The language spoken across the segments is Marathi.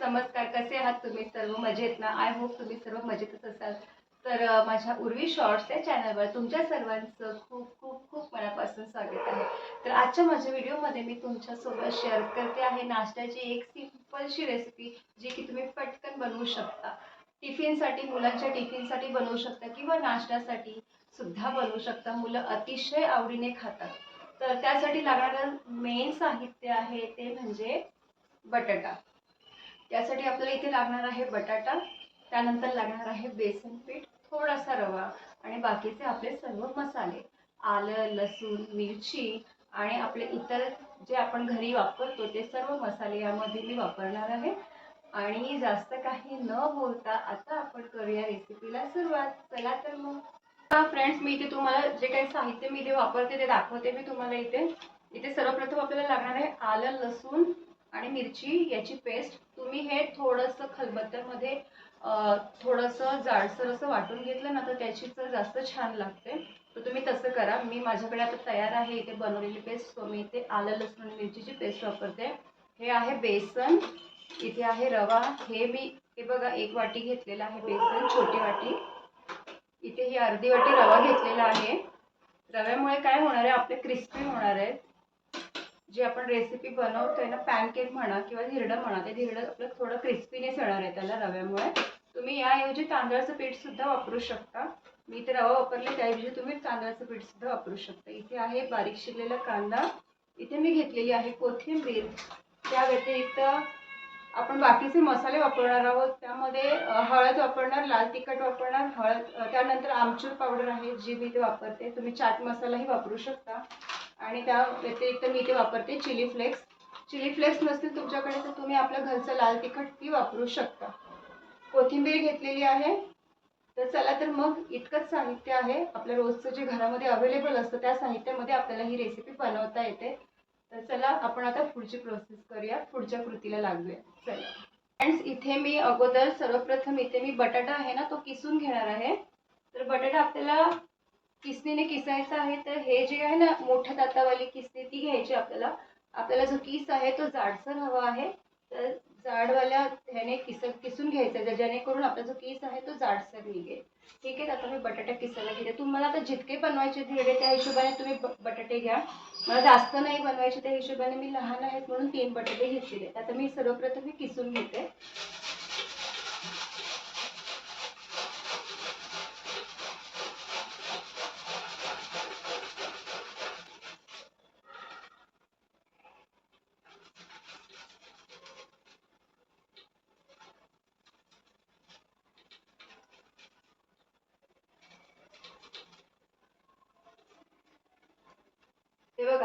नमस्कार कसे आहात तुम्ही सर्व? मजेत ना? आय होप तुम्ही सर्व मजेतच असाल. तर माझ्या उर्वी शॉर्ट्स या चॅनलवर तुमच्या सर्वांचं खूप खूप खूप मनापासून स्वागत आहे. तर आजच्या माझ्या व्हिडिओमध्ये मी तुमच्यासोबत शेअर करते आहे नाश्त्याची एक सिम्पलशी रेसिपी जी की तुम्ही पटकन बनवू शकता. टिफिनसाठी मुलांच्या टिफिनसाठी बनवू शकता किंवा नाश्त्यासाठी सुद्धा बनवू शकता. मुलं अतिशय आवडीने खातात. तर त्यासाठी लागणारं मेन साहित्य आहे ते म्हणजे बटाटा. त्यासाठी आपल्याला इथे लागणार आहे बटाटा त्यानंतर लागणार आहे बेसन पीठ थोडासा रवा आणि बाकीचे आपले सर्व मसाले. आलं लसूण मिरची आणि आपले इतर जे आपण घरी वापरतो ते सर्व मसाले यामध्ये मी वापरणार आहे. आणि जास्त काही न बोलता आता आपण करूया रेसिपीला सुरुवात. चला तर मग. फ्रेंड्स मी इथे तुम्हाला जे काही साहित्य मी इथे वापरते ते दाखवते मी तुम्हाला इथे. इथे सर्वप्रथम आपल्याला लागणार आहे आलं लसूण आणि मिरची याची पेस्ट तुम्ही हे थोडंसं खलबत्त्यामध्ये थोडंसं जाडसर असं वाटून घेतलं ना तर त्याची चव जास्त छान लागते. तर तुम्ही तसं करा. मी माझ्याकडे आता तयार आहे इथे बनवलेली पेस्ट सो मी इथे आलं लसूण आणि मिरचीची पेस्ट वापरते. हे आहे बेसन. इथे आहे रवा. हे मी हे बघा एक वाटी घेतलेलं आहे बेसन छोटी वाटी. इथे ही अर्धी वाटी रवा घेतलेला आहे. रव्यामुळे काय होणार आहे? आपले क्रिस्पी होणार आहे जे आपण रेसिपी बनवतोय ना पॅनकेक म्हणा किंवा धिरडं म्हणा ते धिरडं आपलं थोडं क्रिस्पीनेस येणार आहे त्याला रव्यामुळे. तुम्ही याऐवजी तांदळाचं पीठ सुद्धा वापरू शकता. मी इथे रवा वापरले त्याऐवजी तुम्ही तांदळाचं पीठ सुद्धा वापरू शकता. इथे आहे बारीक शिरलेला कांदा. इथे मी घेतलेली आहे कोथिंबीर. त्या व्यतिरिक्त आपण बाकीचे मसाले वापरणार आहोत. त्यामध्ये हळद वापरणार लाल तिखट वापरणार हळद त्यानंतर आमचूर पावडर आहे जी मी ते वापरते. तुम्ही चाट मसालाही वापरू शकता. आणि त्या व्यतिरिक्त मी इथे वापरते चिली फ्लेक्स. चिली फ्लेक्स नसतील तुमच्याकडे तर तुम्ही आपलं घरचं लाल तिखट ती वापरू शकता. कोथिंबीर घेतलेली आहे. तर चला तर मग इतकंच साहित्य आहे. आपल्या रोजचं जे घरामध्ये अवेलेबल असतं त्या साहित्यामध्ये आपल्याला ही रेसिपी बनवता येते. तर चला आपण आता पुढची प्रोसेस करूया. पुढच्या कृतीला लागूया. चला. फ्रेंड्स इथे मी अगोदर सर्वप्रथम इथे मी बटाटा आहे ना तो किसून घेणार आहे. तर बटाटा आपल्याला किसणीने किसायचं आहे तर हे जे आहे ना मोठ्या दातावाली किसनी ती घ्यायची आपल्याला. आपल्याला जो किस आहे तो जाडसर हवा आहे. तर जाडवाल्या ह्याने किस किसून घ्यायचा आहे जेणेकरून आपला जो किस आहे तो जाडसर निघेल. ठीक आहे आता मी बटाटा किसायला घेते. तुम्हाला आता जितके बनवायचे धिरडे त्या हिशोबाने तुम्ही बटाटे घ्या. मला जास्त नाही बनवायचे त्या हिशोबाने मी लहान आहेत म्हणून तीन बटाटे घेतलेले आता मी सर्वप्रथम हे किसून घेते.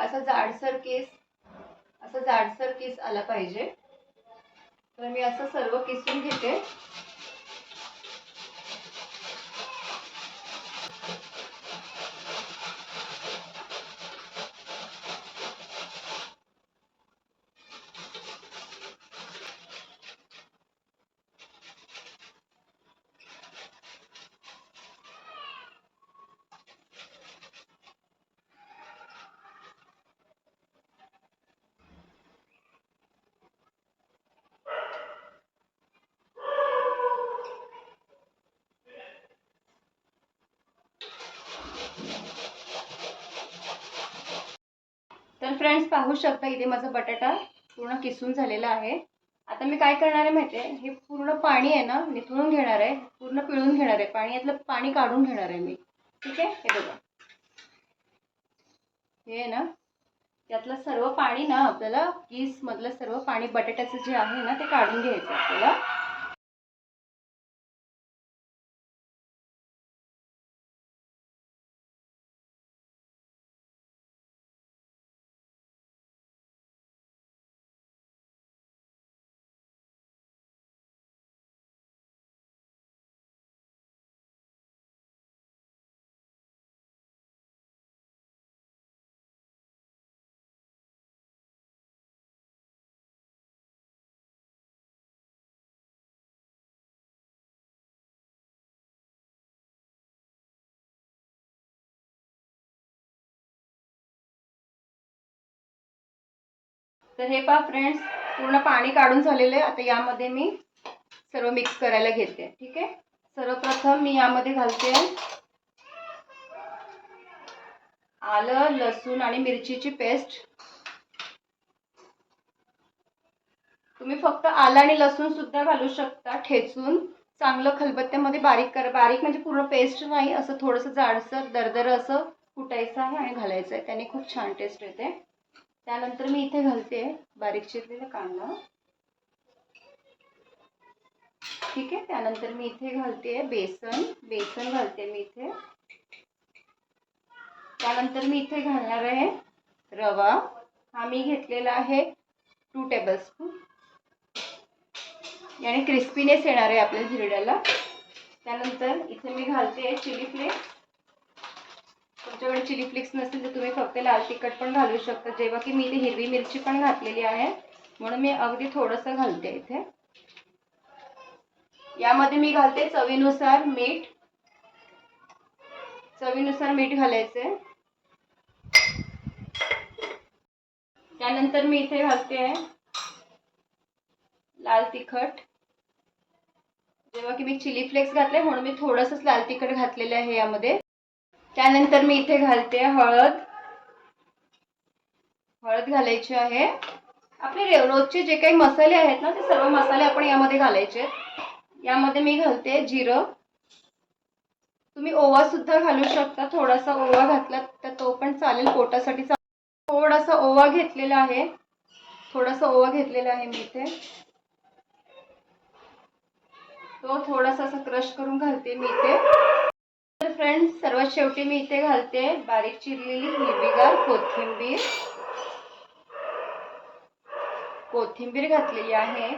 असा जाडसर केस असा जाडसर केस आला पाहिजे. तर मी असं सर्व किसून घेते तर फ्रेंड्स पाहू शकता. इथे माझा बटाटा पूर्ण किसून झालेला आहे. आता मी काय करणार आहे माहिती आहे हे पूर्ण पाणी आहे ना निथळून घेणार आहे. पूर्ण पिळून घेणार आहे. पाणी यातलं पाणी काढून घेणार आहे मी. ठीक आहे? हे बघा. हे आहे ना त्यातलं सर्व पाणी ना आपल्याला किस मधलं सर्व पाणी बटाट्याचं जे आहे ना ते काढून घ्यायचं आपल्याला. तर हे पहा फ्रेंड्स पूर्ण पाणी काढून झालेलं आहे. आता यामध्ये मी सर्व मिक्स करायला घेते. ठीक आहे? सर्वप्रथम मी यामध्ये घालते आलं लसूण आणि मिरचीची पेस्ट तुम्ही फक्त आलं आणि लसूण सुद्धा घालू शकता ठेचून. चांगलं खलबत्त्यामध्ये बारीक कर. बारीक म्हणजे पूर्ण पेस्ट नाही. असं थोडंसं जाडसर दरदर असं कुटायचं आहे आणि घालायचं आहे. त्याने खूप छान टेस्ट येते. त्यानंतर मी इथे घालते बारीक चिरलेला कांदा. ठीक आहे? त्यानंतर मी इथे घालते बेसन. बेसन घालते मी इथे. त्यानंतर मी इथे घालणार आहे रवा. हा मी घेतलेला आहे टू टेबलस्पून याने क्रिस्पीनेस येणार आहे आपल्या झिरड्याला त्यानंतर इथे मी घालते चिली फ्लेक्स तुमच्याकडे चिली फ्लेक्स नसेल तर तुम्ही फक्त लाल तिखट पण घालू शकता. जेव्हा की मी इथे हिरवी मिरची पण घातलेली आहे. म्हणून मी अगदी थोडंसं घालते इथे. यामध्ये मी घालते चवीनुसार मीठ. चवीनुसार मीठ घालायचे. त्यानंतर मी इथे घालते लाल तिखट. जेव्हा की मी चिली फ्लेक्स घातले म्हणून मी थोडंसंच लाल तिखट घातलेलं आहे यामध्ये. त्यानंतर मी इथे घालते हळद. हळद घालायची आहे. आपले रोजचे जे काही मसाले आहेत ना ते सर्व मसाले आपण यामध्ये घालायचे यामध्ये मी घालते जिरं. तुम्ही ओवा सुद्धा घालू शकता. थोडासा ओवा घातला तर तो पण चालेल पोटासाठी थोडासा ओवा घेतलेला आहे. थोडासा ओवा घेतलेला आहे मी इथे. तो थोडासा असा क्रश करून घालते मी इथे. तर फ्रेंड्स सर्वात शेवटी मी इथे घालते बारीक चिरलेली हिरवीगार कोथिंबीर. कोथिंबीर घातलेली आहे.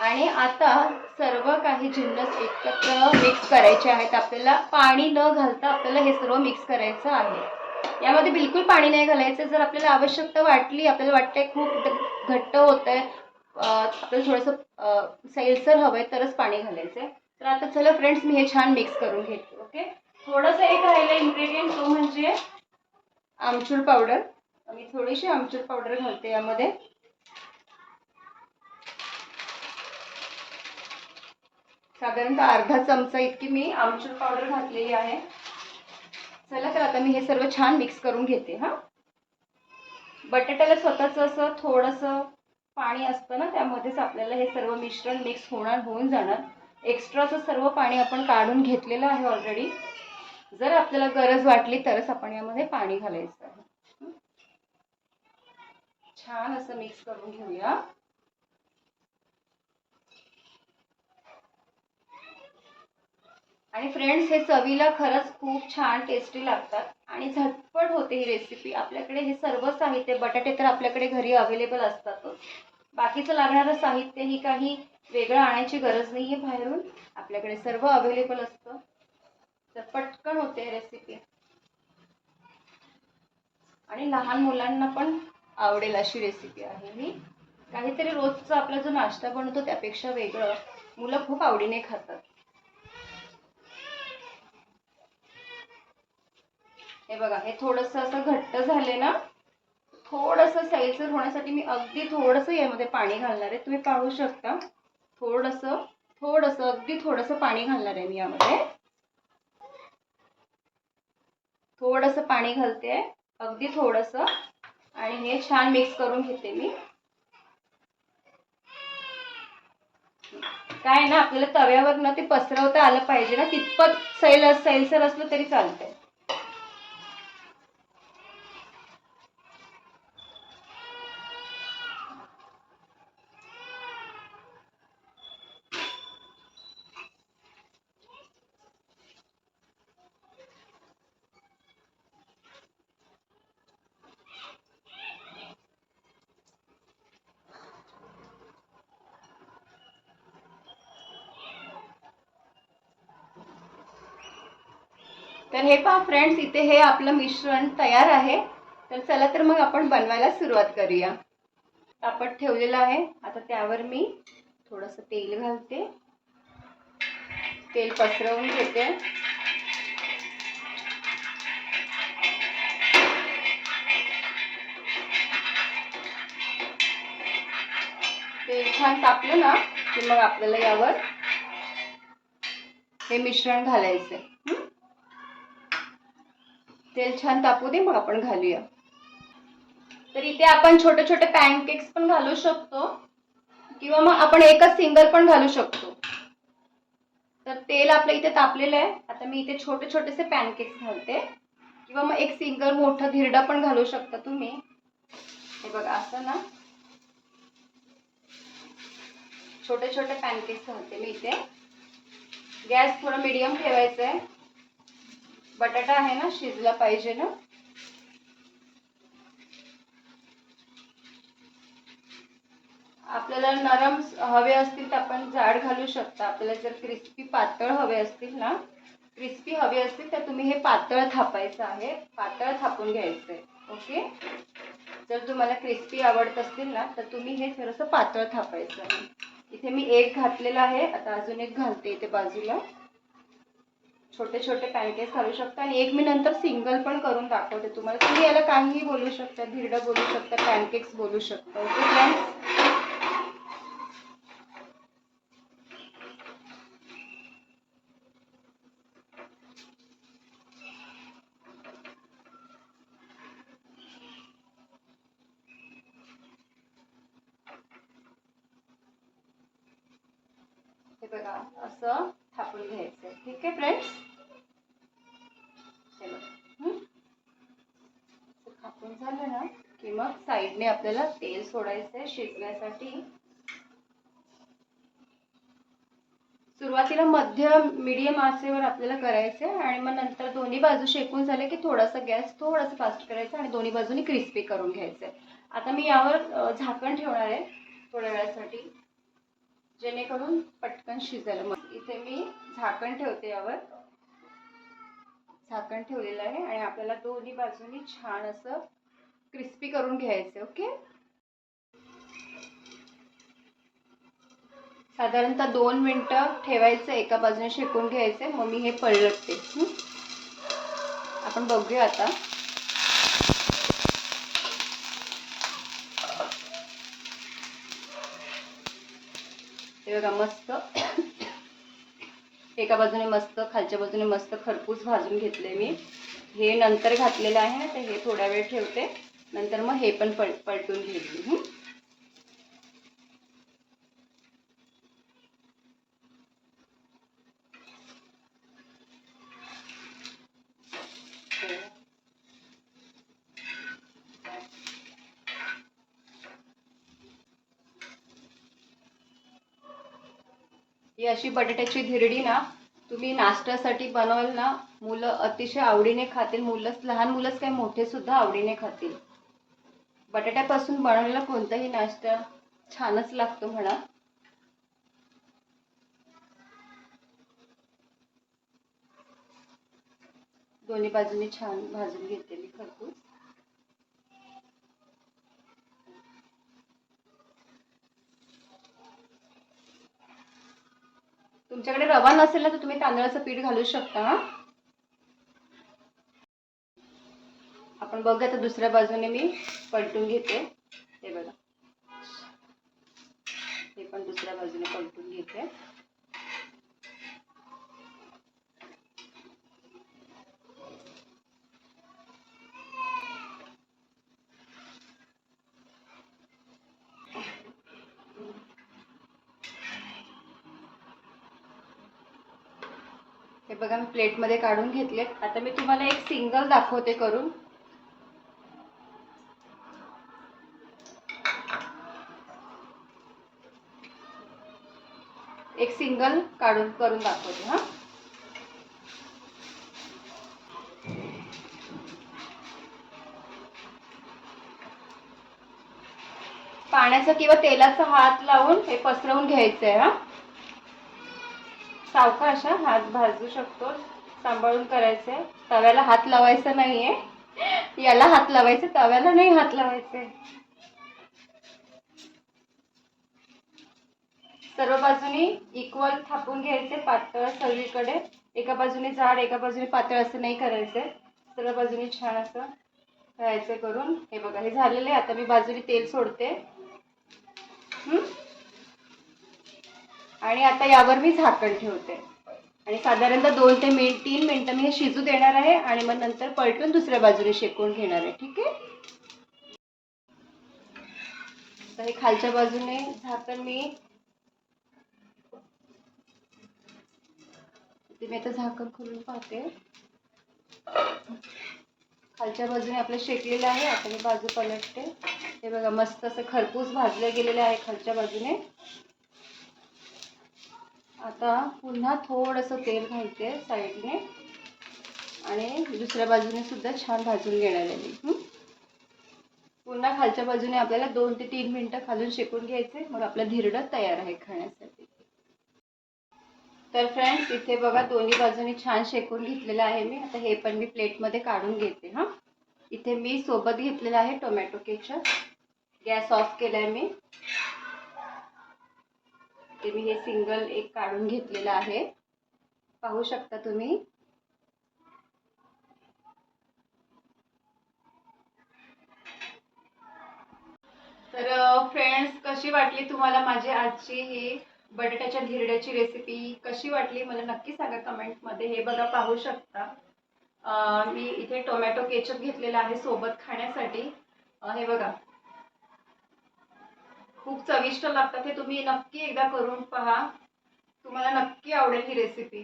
आणि आता सर्व काही जिन्नस एकत्र मिक्स करायचे आहेत. आपल्याला पाणी न घालता आपल्याला हे सर्व मिक्स करायचं आहे. यामध्ये बिलकुल पाणी नाही घालायचं. जर आपल्याला आवश्यकता वाटली आपल्याला वाटतंय खूप घट्ट होत आहे आपल्याला थोडंसं सैलसर हवंय तरच पाणी घालायचं तर आता चला फ्रेंड्स मी हे छान मिक्स करून घेते ओके? थोडंसं एक राहिलं इन्ग्रेडियंट तो म्हणजे आमचूर पावडर मी थोडीशी आमचूर पावडर घालते यामध्ये. साधारणतः अर्धा चमचा इतकी मी आमचूर पावडर घातलेली आहे. चला तर आता मी हे सर्व छान मिक्स करून घेते हां. बटाट्याला स्वतःचं असं थोडंसं पाणी असतं ना त्यामध्येच आपल्याला हे सर्व मिश्रण मिक्स होणार होऊन जाणार. एक्स्ट्राचं सर्व पाणी आपण काढून घेतलेलं आहे ऑलरेडी जर आपल्याला गरज वाटली तरच आपण यामध्ये पाणी घालायचं आहे. छान असं मिक्स करून घेऊया. आणि फ्रेंड्स हे चवीला खरंच खूप छान टेस्टी लागतात. आणि झटपट होते ही रेसिपी आपल्याकडे हे सर्व साहित्य बटाटे तर आपल्याकडे घरी अवेलेबल असतातच बाकीचं लागणारं साहित्य ही काही वेगळं आणायची गरज नाही आहे बाहेरून. आपल्याकडे सर्व अवेलेबल असतं. तर पटकन होते रेसिपी आणि लहान मुलांना पण आवडेल अशी रेसिपी आहे ही. काहीतरी रोजचा आपला जो नाश्ता बनतो त्यापेक्षा वेगळं. मुलं खूप आवडीने खातात. हे बघा हे थोडंसं असं घट्ट झाले ना थोडंसं सैलसर होण्यासाठी मी अगदी थोडंसं यामध्ये पाणी घालणार आहे. तुम्ही पाहू शकता. थोडंसं थोडंसं अगदी थोडंसं पाणी घालणार आहे मी यामध्ये. थोडंसं पाणी घालते. अगदी थोडंसं. आणि हे छान मिक्स करून घेते मी. काय ना आपल्याला तव्यावर ना ते पसरवता आलं पाहिजे ना तितपत सैल सैलसर असलं तरी चालतंय. तर हे पहा फ्रेंड्स इथे हे आपलं मिश्रण तयार आहे. तर चला तर मग आपण बनवायला सुरुवात करूया. तापट ठेवलेलं आहे. आता त्यावर मी थोडंसं तेल घालते. तेल पसरवून घेते. तेल छान तापलं ना की मग आपल्याला यावर हे मिश्रण घालायचं तेल छान तापू दे मग आपण घालूया. तर इथे आपण छोटे छोटे पॅनकेक्स पण घालू शकतो. किंवा मग आपण एकच सिंगल पण घालू शकतो. तर तेल आपलं इथे तापलेलं आहे. आता मी इथे छोटे छोटेसे पॅनकेक्स घालते. किंवा मग एक सिंगल मोठं धिरडा पण घालू शकता तुम्ही. हे बघा असं ना. छोटे छोटे पॅनकेक्स घालते मी इथे. गॅस थोडं मीडियम ठेवायचं आहे बटाटा आहे ना शिजला पाहिजे ना. आपल्याला नरम हवे असतील तर आपण जाड घालू शकता. आपल्याला जर क्रिस्पी पातळ हवे असतील ना क्रिस्पी हवे असतील तर तुम्ही हे पातळ थापायचं आहे. पातळ थापून घ्यायचं आहे ओके? जर तुम्हाला क्रिस्पी आवडत असतील ना तर तुम्ही हे थोडंसं पातळ थापायचं आहे. इथे मी एक घातलेला आहे. आता अजून एक घालते इथे बाजूला. छोटे छोटे पॅनकेक्स घालू शकता आणि एक मी नंतर सिंगल पण करून दाखवते तुम्हाला. तुम्ही याला काहीही बोलू शकता धिरडं बोलू शकता पॅनकेक्स बोलू शकता ओके फ्रेंड्स हे बघा असं थापून घ्यायचं ठीक आहे फ्रेंड्स हे बघा हं? असं थापून झालं ना की मग साईडने आपल्याला तेल सोडायचं शिजण्यासाठी. सुरुवातीला मध्यम मीडियम आचेवर आपल्याला करायचं आहे आणि मग नंतर दोन्ही बाजू शेकून झाले की थोडासा गॅस थोडासा फास्ट करायचा आणि दोन्ही बाजूनी क्रिस्पी करून घ्यायचं आहे आता मी यावर झाकण ठेवणार आहे थोड्या वेळासाठी जेणेकरून पटकन शिजेल. मग इथे मी झाकण ठेवते यावर. झाकण ठेवलेलं आहे आणि आपल्याला दोन्ही बाजूनी छान असं क्रिस्पी करून घ्यायचे ओके? साधारणतः दोन मिनटं ठेवायचं एका बाजूने शेकून घ्यायचं मग मी हे पलटते. आपण बघूया आता. ते बघा मस्त. एका बाजूने मस्त खालच्या बाजूने मस्त खरपूस भाजून घेतले मी. हे नंतर घातलेलं आहे तर हे थोडा वेळ ठेवते. नंतर मग हे पण पल पलटून घेतली ही अशी बटाट्याची धिरडी ना तुम्ही नाश्त्यासाठी बनवाल ना मुलं अतिशय आवडीने खातील. मुलंच लहान मुलंच काय मोठे सुद्धा आवडीने खातील. बटाट्यापासून बनवलेला कोणताही नाश्ता छानच लागतो म्हणा. दोन्ही बाजूनी छान भाजून घेते मी खरपूस. तुमच्याकडे रवा नसेल ना तर तुम्ही तांदळाचं पीठ घालू शकता हा आपण तर दुसऱ्या बाजूने मी पलटून घेते. हे बघा. हे पण दुसऱ्या बाजूने पलटून घेते. हे बघा मी प्लेटमध्ये काढून घेतले आता मी तुम्हाला एक सिंगल दाखवते करून. एक काढून करून दाखवते हा. पाण्याचा किंवा तेलाचा हात लावून हे पसरवून घ्यायचंय हा. सावका अशा हात भाजू शकतो सांभाळून करायचंय. तव्याला हात लावायचा नाहीये. याला हात लावायचे तव्याला नाही हात लावायचे सर्व बाजूनी इक्वल थापून घ्यायचे पातळ सगळीकडे. एका बाजूने जाड एका बाजूने पातळ असं नाही करायचं. सर्व बाजूनी छान असं करायचं करून. हे बघा हे झालेलं आहे. आता मी बाजूने तेल सोडते. आणि आता यावर मी झाकण ठेवते. आणि साधारणतः दोन ते मिनिट तीन मिनटं मी हे शिजू देणार आहे आणि मग नंतर पलटून दुसऱ्या बाजूने शेकून घेणार आहे. ठीक आहे? तर हे खालच्या बाजूने झाकण मी ते मी आता झाकण खोलून पाहते. खालच्या बाजूने आपलं शेकलेलं आहे आता मी बाजू पलटते. हे बघा मस्त असं खरपूस भाजलं गेलेलं आहे खालच्या बाजूने. आता पुन्हा थोडंसं तेल घालते साईडने. आणि दुसऱ्या बाजूने सुद्धा छान भाजून घेणार आहे पुन्हा खालच्या बाजूने आपल्याला दोन ते तीन मिनटं खालून शेकून घ्यायचे. मग आपलं धिरडं तयार आहे खाण्यासाठी. तर फ्रेंड्स इथे बघा दोन्ही बाजूनी छान शेकून घेतलेलं आहे मी. आता हे पण मी प्लेटमध्ये काढून घेते हां. इथे मी सोबत घेतलेलं आहे टोमॅटो केचप. गॅस ऑफ केलाय मी. ते मी हे सिंगल एक काढून घेतलेलं आहे. पाहू शकता तुम्ही? तर फ्रेंड्स कशी वाटली तुम्हाला माझी आजची ही बटाट्याच्या धिरड्याची रेसिपी कशी वाटली मला नक्की सांगा कमेंटमध्ये हे बघा पाहू शकता. मी इथे टोमॅटो केचप घेतलेला आहे सोबत खाण्यासाठी. हे बघा. खूप चविष्ट लागतात हे. तुम्ही नक्की एकदा करून पहा. तुम्हाला नक्की आवडेल ही रेसिपी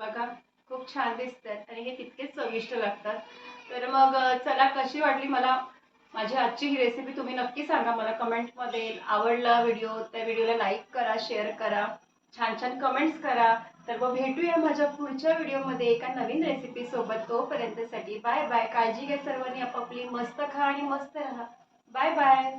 बघा खूप छान दिसतात आणि हे तितकेच चविष्ट लागतात. तर मग चला कशी वाटली मला माझी आजची ही रेसिपी तुम्ही नक्की सांगा. मला कमेंटमध्ये आवडला व्हिडिओ त्या व्हिडिओला लाईक करा शेअर करा. छान छान कमेंट्स करा. तर मग भेटूया माझ्या पुढच्या व्हिडिओमध्ये एका नवीन रेसिपी सोबत. तोपर्यंतसाठी बाय बाय काळजी घ्या सर्वांनी. आपापली मस्त खा आणि मस्त राहा. Bye bye